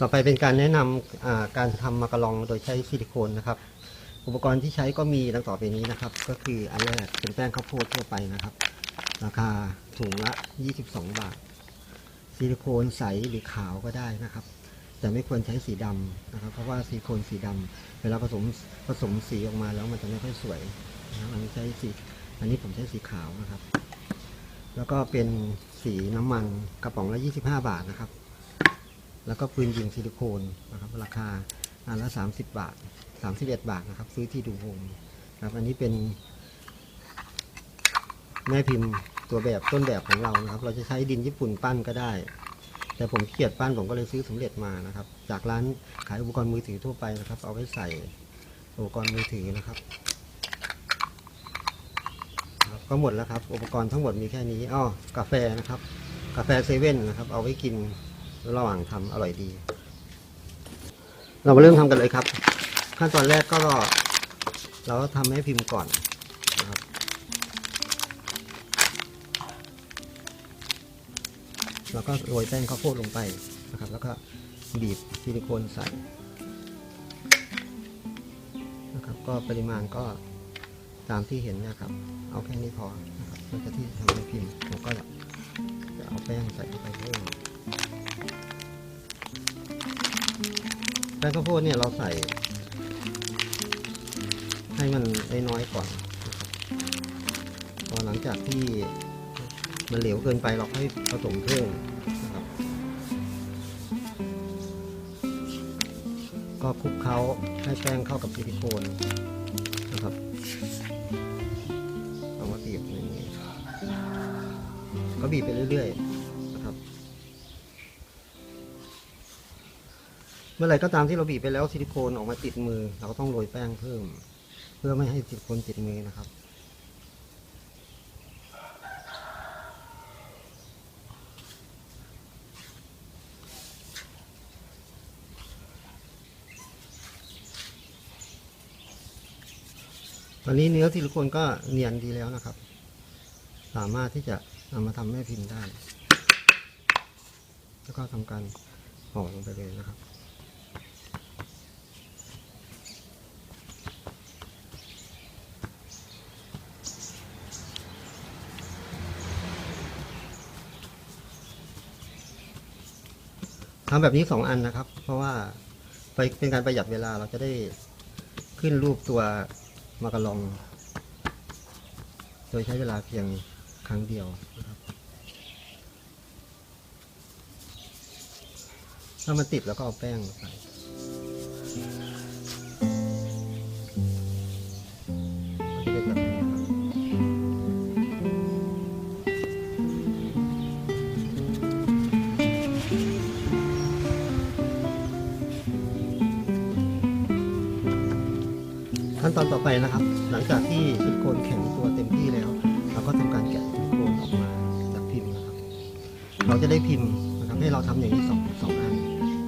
ต่อไปเป็นการแนะนำการทำมากะลองโดยใช้ซิลิโคนนะครับ อุปกรณ์ที่ใช้ก็มีดังต่อไปนี้นะครับ ก็คืออันแรกเป็นแป้งข้าวโพดทั่วไปนะครับ ราคาถุงละ 22 บาท ซิลิโคนใสหรือขาวก็ได้นะครับ แต่ไม่ควรใช้สีดำนะครับ เพราะว่าซิลิโคนสีดำเวลาผสมผสมสีออกมาแล้วมันจะไม่ค่อยสวยนะครับอันนี้ใช้สีอันนี้ผมใช้สีขาวนะครับ แล้วก็เป็นสีน้ำมันกระป๋องละ 25 บาทนะครับ แล้วก็ปืนยิงซิลิโคนนะครับราคาอันละ 30 บาท 31 บาทนะครับ ซื้อที่ดูโฮมนะครับอันนี้เป็น แม่พิมพ์ตัวแบบต้นแบบของเรานะครับ เราจะใช้ดินญี่ปุ่นปั้นก็ได้ แต่ผมขี้เกียจปั้นผมก็เลยซื้อสำเร็จมานะครับ จากร้านขายอุปกรณ์มือถือทั่วไปนะครับ เอาไว้ใส่อุปกรณ์มือถือนะครับครับก็หมดแล้วครับ อุปกรณ์ทั้งหมดมีแค่นี้อ้อกาแฟนะครับ กาแฟเซเว่นนะครับ เอาไว้กิน ระหว่างทำอร่อยดี เรามาเริ่มทำกันเลยครับ ขั้นตอนแรกก็ เราก็ทำให้พิมพ์ก่อนนะครับแล้วก็โรยแป้งข้าวโพดลงไปนะครับ แล้วก็บีบซิลิโคนใส่นะครับก็ปริมาณก็ตามที่เห็นนะครับ เอาแค่นี้พอนะครับเพื่อที่ทำให้พิมพ์ผมก็จะเอาแป้งใส่ไปเพิ่ม แป้งข้าวโพดเนี่ยเราใส่ ให้มันน้อยๆก่อนพอหลังจากที่มันเหลวเกินไปเราค่อยผสมเพิ่มนะครับก็คลุกเคล้าให้แป้งเข้ากับซิลิโคนนะครับเอามาบีบอย่างนี้ก็บีบไปเรื่อยๆ เมื่อไหร่ก็ตามที่เราบีบไปแล้วซิลิโคนออกมาติดมือ เราก็ต้องโรยแป้งเพิ่ม เพื่อไม่ให้ซิลิโคนติดมือนะครับตอนนี้เนื้อซิลิโคนก็เนียนดีแล้วนะครับ สามารถที่จะนำมาทำแม่พิมพ์ได้ แล้วก็ทำการห่อลงไปเลยนะครับ ทำแบบนี้สองอันนะครับ เพราะว่าไปเป็นการประหยัดเวลาเราจะได้ขึ้นรูปตัวมากระลอง โดยใช้เวลาเพียงครั้งเดียวนะครับ ถ้ามันติดแล้วก็เอาแป้งใส่ ตอนต่อไปนะครับ หลังจากที่ซิลิโคนแข็งตัวเต็มที่แล้ว เราก็ทำการแกะซิลิโคนออกมาจากพิมพ์นะครับ เราจะได้พิมพ์นะครับให้เราทำอย่างนี้สองสองอัน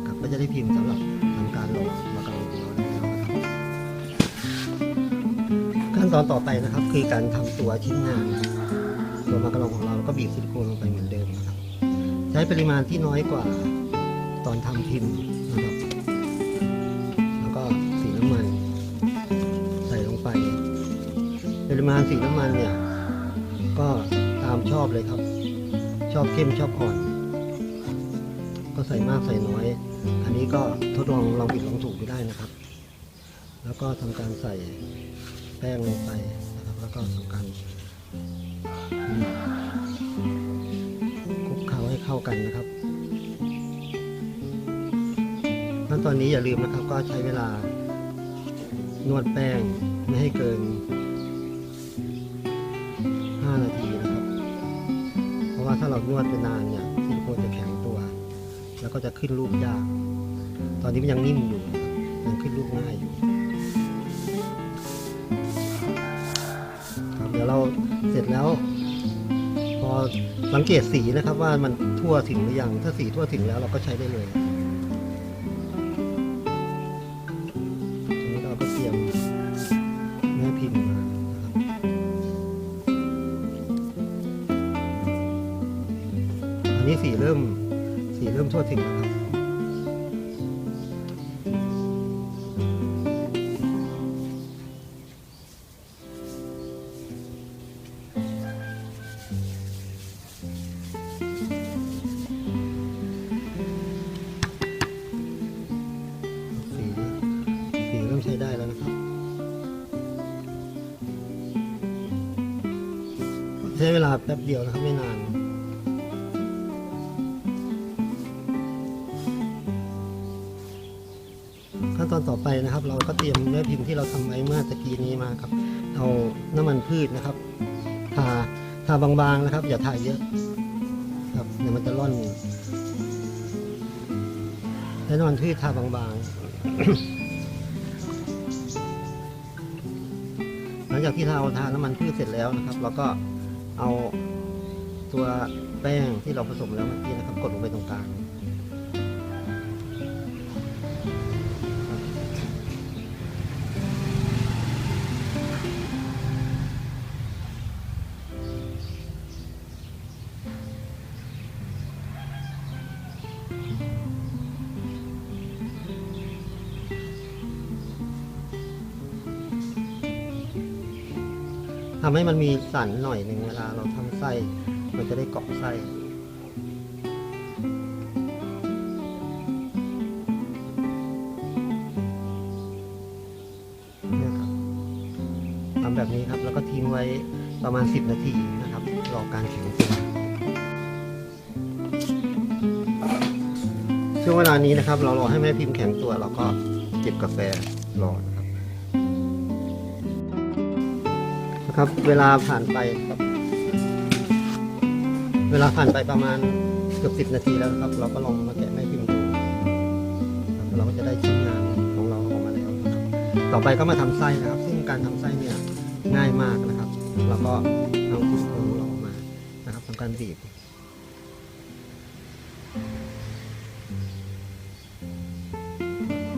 ครับก็จะได้พิมพ์สำหรับทำการลงมากระลงของเราได้แล้วนะครับขั้นตอนต่อไปนะครับ คือการทำตัวชิ้นงานตัวมากระลงของเราก็บีบซิลิโคนลงไปเหมือนเดิมนะครับ ใช้ปริมาณที่น้อยกว่าตอนทำพิมพ์นะครับ มาณสีน้ำมันเนี่ย ก็ตามชอบเลยครับ ชอบเข้มชอบอ่อน ก็ใส่มากใส่น้อย อันนี้ก็ทดลองลองผิดลองถูกดูได้นะครับ แล้วก็ทำการใส่แป้งลงไปนะครับ แล้วก็ทำการคลุกเคล้าให้เข้ากันนะครับขั้นตอนนี้อย่าลืมนะครับ ก็ใช้เวลานวดแป้งไม่ให้เกิน 5 นาทีนะครับ เพราะว่าถ้าเรานวดไปนานเนี่ยซิลิโคนจะแข็งตัว แล้วก็จะขึ้นรูปยาก ตอนนี้มันยังนิ่มอยู่นะครับยังขึ้นรูปง่ายอยู่ครับเดี๋ยวเราเสร็จแล้ว พอสังเกตสีนะครับว่ามันทั่วถึงหรือยังถ้าสีทั่วถึงแล้วเราก็ใช้ได้เลย นี้สีเริ่มสีเริ่มทั่วถึงแล้วครับใช้ได้แล้วนะครับ ใช้เวลาแป๊บเดียวนะครับไม่นาน ขั้นตอนต่อไปนะครับ เราก็เตรียมแม่พิมพ์ที่เราทำไว้เมื่อตะกี้นี้มาครับ เอาน้ำมันพืชนะครับทาทาบางๆนะครับ อย่าทาเยอะครับเดี๋ยวมันจะร่อนใช้น้ำมันพืชทาบางๆ หลังจากที่เราทาน้ำมันพืชเสร็จแล้วนะครับ เราก็เอาตัวแป้งที่เราผสมแล้วเมื่อกี้นะครับ กดลงไปตรงกลาง ทำให้มันมีสันหน่อยหนึ่งเวลาเราทำไส้ มันจะได้เกาะไส้นี่ครับทำแบบนี้ครับ แล้วก็ทิ้งไว้ประมาณ 10 นาทีนะครับ รอการแข็งตัวช่วงเวลานี้นะครับ เรารอให้แม่พิมพ์แข็งตัว เราก็เก็บกาแฟรอนะ ครับเวลาผ่านไปครับ เวลาผ่านไปประมาณเกือบสิบนาทีแล้วครับ เราก็ลองมาแกะแม่พิมพ์ดูครับเราก็จะได้ชิ้นงานของเราออกมาแล้วครับ ต่อไปก็มาทำไส้นะครับ ซึ่งการทำไส้เนี่ยง่ายมากนะครับ เราก็เอาซิลิโคนของเราออกมานะครับทำการบีบ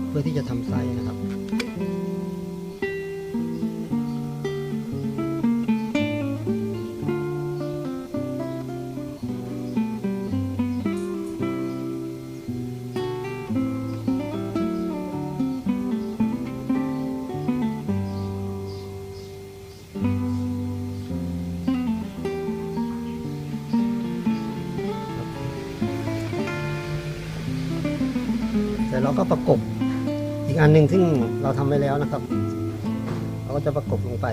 เพื่อที่จะทำไส้นะครับ เราก็ประกบอีกอันหนึ่งซึ่งเราทำไว้แล้วนะครับ เราก็จะประกบลงไป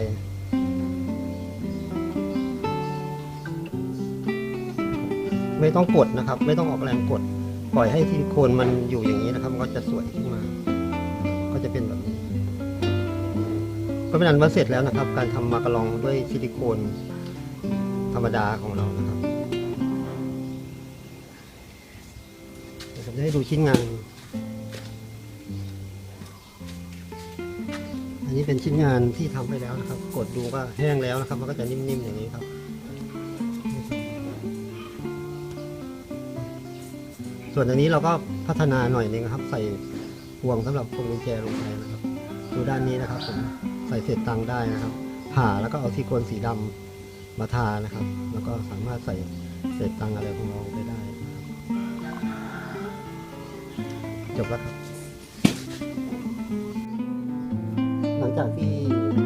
ไม่ต้องกดนะครับ ไม่ต้องออกแรงกด ปล่อยให้ซิลิโคนมันอยู่อย่างนี้นะครับก็จะสวยขึ้นมา ก็จะเป็นแบบนี้ ก็เป็นอันว่าเสร็จแล้วนะครับ การทำมากระลองด้วยซิลิโคนธรรมดาของเรานะครับผมจะให้ดูชิ้นงาน นี้เป็นชิ้นงานที่ทำไปแล้วนะครับ กดดูก็แห้งแล้วนะครับ มันก็จะนิ่มๆอย่างนี้ครับ ส่วนอันนี้เราก็พัฒนาหน่อยนึงครับ ใส่ห่วงสำหรับพวงกุญแจลงไปนะครับ ดูด้านนี้นะครับผมใส่เศษตังได้นะครับ ผ่าแล้วก็เอาซิลิโคนสีดำมาทานะครับ แล้วก็สามารถใส่เศษตังอะไรของเราไปได้จบแล้วครับ หลังจากที่